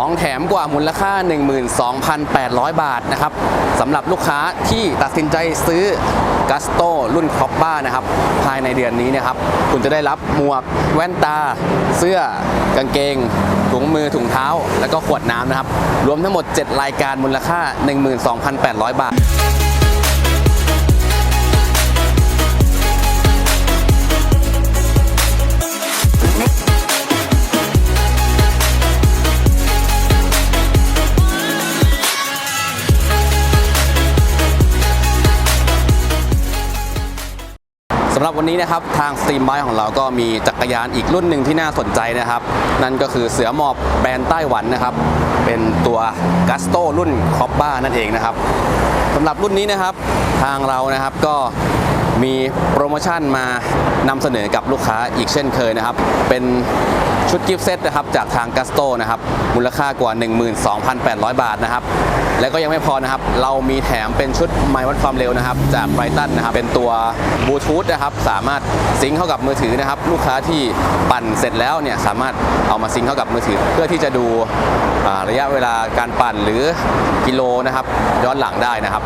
ของแถมกว่ามูลค่า 12,800 บาทนะครับสำหรับลูกค้าที่ตัดสินใจซื้อกัสโตรุ่นคอปบ้านะครับ ภายในเดือนนี้นะครับ คุณจะได้รับหมวกแว่นตา เสื้อกางเกง ถุงมือถุงเท้า แล้วก็ขวดน้ำนะครับ รวมทั้งหมด 7 รายการมูลค่า 12,800 บาท หรับวันนี้นะครับทางสตรีมไบของเราก็มีจักรยานอีกรุ่นหนึ่งที่น่าสนใจนะครับ นั่นก็คือเสือหมอบแบรนด์ไต้หวันนะครับ เป็นตัวกัสโตรุ่นคอปบ้านั่นเองนะครับสำหรับรุ่นนี้นะครับทางเรานะครับก็ มีโปรโมชั่นมานำเสนอกับลูกค้าอีกเช่นเคยนะครับ เป็นชุดกิฟต์เซตนะครับจากทางกัสโตนะครับ มูลค่ากว่า 12,800 บาทนะครับ และก็ยังไม่พอนะครับ เรามีแถมเป็นชุดไมค์วัดความเร็วนะครับ จากไบรตันนะครับ เป็นตัวบลูทูธนะครับ สามารถซิงค์เข้ากับมือถือนะครับ ลูกค้าที่ปั่นเสร็จแล้วเนี่ย สามารถเอามาซิงค์เข้ากับมือถือ เพื่อที่จะดูระยะเวลาการปั่นหรือกิโลนะครับย้อนหลังได้นะครับ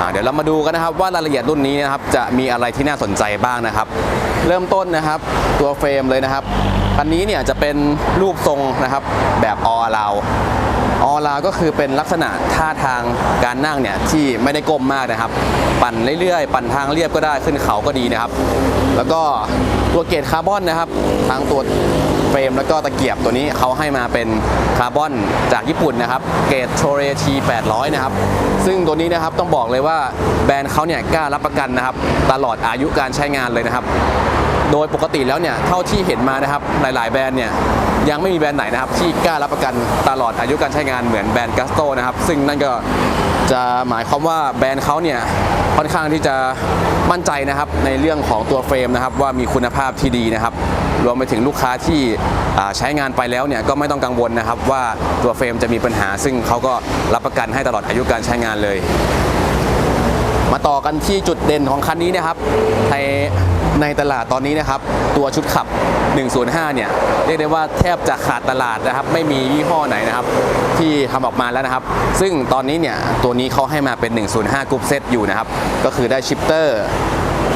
อ่าเดี๋ยวเรามาดูกันนะครับว่ารายละเอียดรุ่นนี้นะครับจะมีอะไรที่น่าสนใจบ้างนะครับ เริ่มต้นนะครับตัวเฟรมเลยนะครับคันนี้เนี่ยจะเป็นรูปทรงนะครับแบบออลาวออลาก็คือเป็นลักษณะท่าทางการนั่งเนี่ยที่ไม่ได้ก้มมากนะครับ ปั่นเรื่อยๆ ปั่นทางเรียบก็ได้ขึ้นเขาก็ดีนะครับ แล้วก็ตัวเกรดคาร์บอนนะครับ ทางตัว เฟรมแล้วก็ตะเกียบตัวนี้เขาให้มาเป็นคาร์บอนจากญี่ปุ่นนะครับ เกรดโชเรที800 นะครับ ซึ่งตัวนี้นะครับต้องบอกเลยว่าแบรนด์เขาเนี่ยกล้ารับประกันนะครับ ตลอดอายุการใช้งานเลยนะครับ โดยปกติแล้วเนี่ยเท่าที่เห็นมานะครับหลาย ๆ แบรนด์เนี่ยยังไม่มีแบรนด์ไหนนะครับ ที่กล้ารับประกันตลอดอายุการใช้งานเหมือนแบรนด์กัสโตนะครับ ซึ่งนั่นก็จะหมายความว่าแบรนด์เขาเนี่ยค่อนข้างที่จะ มั่นใจนะครับในเรื่องของตัวเฟรมนะครับว่ามีคุณภาพที่ดีนะครับ รวมไปถึงลูกค้าที่ใช้งานไปแล้วเนี่ยก็ไม่ต้องกังวลนะครับว่าตัวเฟรมจะมีปัญหา ซึ่งเขาก็รับประกันให้ตลอดอายุการใช้งานเลย มาต่อกันที่จุดเด่นของคันนี้นะครับใน ในตลาดตอนนี้นะครับ ตัวชุดขับ 105 เนี่ย เรียกได้ว่าแทบจะขาดตลาดนะครับ ไม่มียี่ห้อไหนนะครับ ที่ทำออกมาแล้วนะครับ ซึ่งตอนนี้เนี่ย ตัวนี้เขาให้มาเป็น 105กรุ๊ปเซตอยู่นะครับ ก็คือได้ชิปเตอร์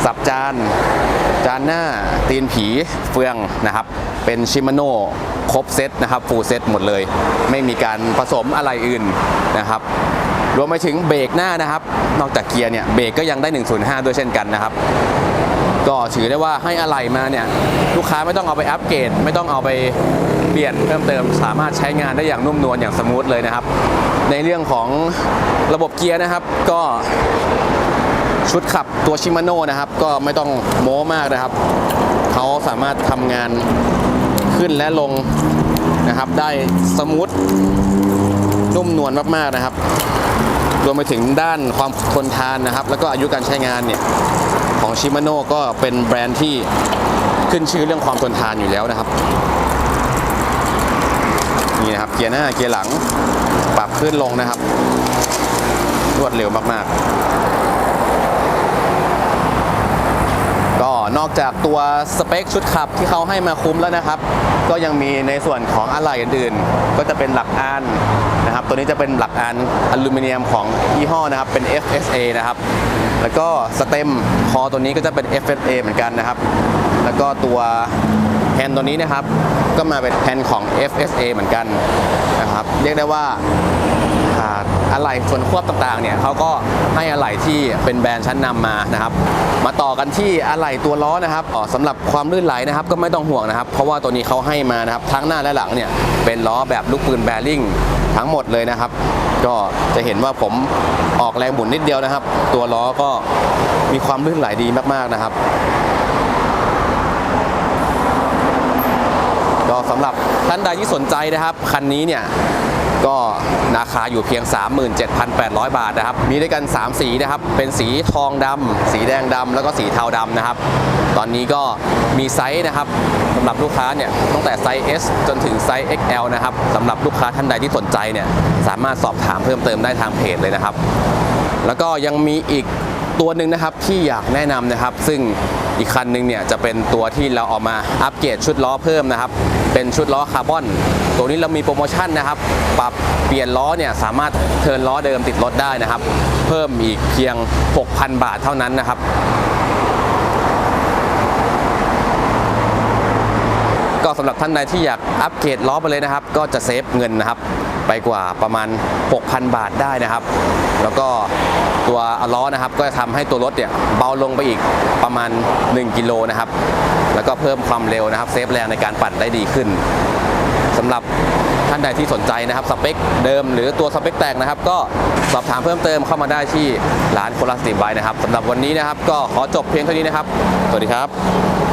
สับจาน จานหน้า ตีนผีเฟืองนะครับ เป็นชิมาโน่ครบเซตนะครับฟูลเซตหมดเลย ไม่มีการผสมอะไรอื่นนะครับรวมไปถึงเบรกหน้านะครับ นอกจากเกียร์เนี่ยเบรกก็ยังได้ 105 ด้วยเช่นกันนะครับ ก็ถือได้ว่าให้อะไหล่มาเนี่ยลูกค้าไม่ต้องเอาไปอัปเกรดไม่ต้องเอาไปเปลี่ยนเพิ่มเติม สามารถใช้งานได้อย่างนุ่มนวลอย่างสมูทเลยนะครับ ในเรื่องของระบบเกียร์นะครับ ก็ชุดขับตัวชิมาโน่นะครับ ก็ไม่ต้องโม้มากนะครับเขาสามารถทำงานขึ้นและลงนะครับ ได้สมูทนุ่มนวลมากๆนะครับ รวมไปถึงด้านความทนทานนะครับ แล้วก็อายุการใช้งานเนี่ย ของชิมาโน่ก็เป็นแบรนด์ที่ขึ้นชื่อเรื่องความทนทานอยู่แล้วนะครับ นี่นะครับเกียร์หน้าเกียร์หลังปรับขึ้นลงนะครับ รวดเร็วมากๆ ก็ นอกจากตัวสเปคชุดขับที่เขาให้มาคุ้มแล้วนะครับ ก็ยังมีในส่วนของอะไหล่อื่นๆ ก็จะเป็นหลักอานนะครับ ตัวนี้จะเป็นหลักอานอลูมิเนียมของยี่ห้อนะครับ เป็น FSA นะครับ แล้วก็สเต็มคอตัวนี้ก็จะเป็น FSA เหมือนกันนะครับ แล้วก็ตัวแฮนด์ตัวนี้นะครับก็มาเป็นแฮนด์ของ FSA เหมือนกันนะครับ เรียกได้ว่า อะไหล่ส่วนควบต่างๆเนี่ยเขาก็ให้อะไหล่ที่เป็นแบรนด์ชั้นนำมานะครับ มาต่อกันที่อะไหล่ตัวล้อนะครับอ๋อสำหรับความลื่นไหลนะครับก็ไม่ต้องห่วงนะครับ เพราะว่าตัวนี้เขาให้มานะครับทั้งหน้าและหลังเนี่ยเป็นล้อแบบลูกปืนแบริ่งทั้งหมดเลยนะครับ ก็จะเห็นว่าผมออกแรงหมุนนิดเดียวนะครับ ตัวล้อก็มีความลื่นไหลดีมากๆนะครับก็สำหรับท่านใดที่สนใจนะครับ คันนี้เนี่ย ก็ราคาอยู่เพียง 37,800 บาทนะครับ มีด้วยกัน 3 สีนะครับ เป็นสีทองดำสีแดงดำแล้วก็สีเทาดำนะครับ ตอนนี้ก็มีไซส์นะครับสำหรับลูกค้าเนี่ยตั้งแต่ไซส์ S จนถึงไซส์ XL นะครับสำหรับลูกค้าท่านใดที่สนใจเนี่ยสามารถสอบถามเพิ่มเติมได้ทางเพจเลยนะครับ แล้วก็ยังมีอีกตัวหนึ่งนะครับที่อยากแนะนำนะครับ ซึ่งอีกคันหนึ่งเนี่ยจะเป็นตัวที่เราเอามาอัปเกรดชุดล้อเพิ่มนะครับ เป็นชุดล้อคาร์บอน ตัวนี้เรามีโปรโมชั่นนะครับ ปรับเปลี่ยนล้อเนี่ยสามารถเทินล้อเดิมติดรถได้นะครับ เพิ่มอีกเพียง 6,000 บาทเท่านั้นนะครับก็สำหรับท่านใดที่อยากอัปเกรดล้อไปเลยนะครับ ก็จะเซฟเงินนะครับ ไปกว่าประมาณ 6,000 บาทได้นะครับ แล้วก็ตัวล้อนะครับ ก็จะทำให้ตัวรถเนี่ยเบาลงไปอีกประมาณ 1 กิโลนะครับ แล้วก็เพิ่มความเร็วนะครับ เซฟแรงในการปั่นได้ดีขึ้น สำหรับท่านใดที่สนใจนะครับสเปคเดิมหรือตัวสเปคแตกนะครับ ก็สอบถามเพิ่มเติมเข้ามาได้ที่ร้านโคลาสติบายนะครับสำหรับวันนี้นะครับ ก็ขอจบเพียงเท่านี้นะครับ สวัสดีครับ